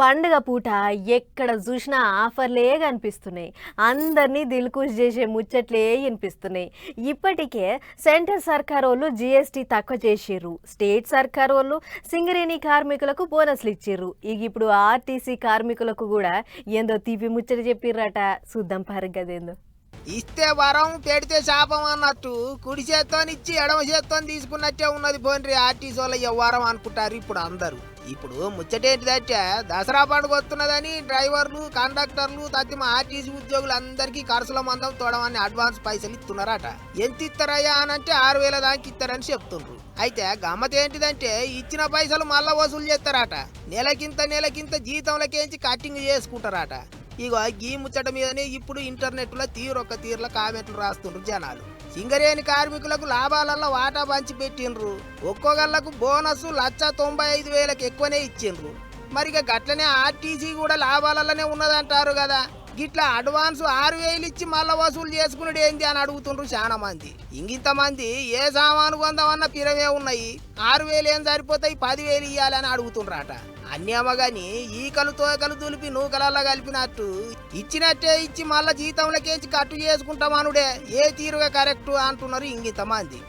పండుగ పూట ఎక్కడ చూసినా ఆఫర్లే కనిపిస్తున్నాయి. అందరినీ దిల్కూష్ చేసే ముచ్చట్లే వినిపిస్తున్నాయి. ఇప్పటికే సెంట్రల్ సర్కార్ వాళ్ళు జిఎస్టీ తక్కువ చేసిర్రు. స్టేట్ సర్కార్ వాళ్ళు సింగరేణి కార్మికులకు బోనస్లు ఇచ్చిర్రు. ఇక ఇప్పుడు ఆర్టీసీ కార్మికులకు కూడా ఏందో తీపి ముచ్చట చెప్పిర్రట. చూద్దాం పరగదేందో. ఇస్తే వరం పెడితే శాపం అన్నట్టు కుడి చేత్తోని ఇచ్చి ఎడమ చేత్తోని తీసుకున్నట్టే ఉన్నది పోన్రి ఆర్టీసీ వాళ్ళ వరం అనుకుంటారు ఇప్పుడు అందరూ. ఇప్పుడు ముచ్చటేంటిదంటే దసరా పండుగ వస్తున్నదని డ్రైవర్లు కండక్టర్లు తత్తిమ ఆర్టీసీ ఉద్యోగులు అందరికీ ఖర్చుల మందం తోడమని అడ్వాన్స్ పైసలు ఇస్తున్నారట. ఎంత ఇస్తారయ్యా అని అంటే ఆరు వేల దానికి ఇస్తారని చెప్తుండ్రు. అయితే గమ్మత ఏంటిదంటే ఇచ్చిన పైసలు మళ్ళా వసూలు చేస్తారట. నెలకింత నెలకింత జీతంలకేంచి కట్టింగ్ చేసుకుంటారట. ఇగో ఈ ముచ్చట మీదనే ఇప్పుడు ఇంటర్నెట్లో తీరొక్క తీర్ల కామెంట్లు రాస్తుండ్రు జనాలు. సింగరేణి కార్మికులకు లాభాలలో వాటా పంచి పెట్టిండ్రు. ఒక్కొక్కళ్ళకు బోనస్ లక్ష తొంభై ఐదు వేలకు ఎక్కువనే ఇచ్చిండ్రు. మరి ఇక గట్లనే ఆర్టీసీ కూడా లాభాలలోనే ఉన్నదంటారు కదా. గిట్లా అడ్వాన్స్ ఆరు వేలు ఇచ్చి మళ్ళా వసూలు చేసుకున్నాడు ఏంది అని అడుగుతుండ్రు చాలా మంది. ఇంగింత మంది ఏ సామాను కొందామన్న పిరమే ఉన్నాయి. ఆరు వేలు ఏం సరిపోతాయి? పదివేలు ఇవ్వాలని అడుగుతుండ్రట. అన్నేమో గాని ఈకలు తోకలు దులిపి నూకలల్లా కలిపినట్టు. ఇచ్చినట్టే ఇచ్చి మళ్ళా జీతంలకేంచి కట్టు చేసుకుంటామనుడే ఏ తీరుగా కరెక్ట్ అంటున్నారు ఇంగింత మంది.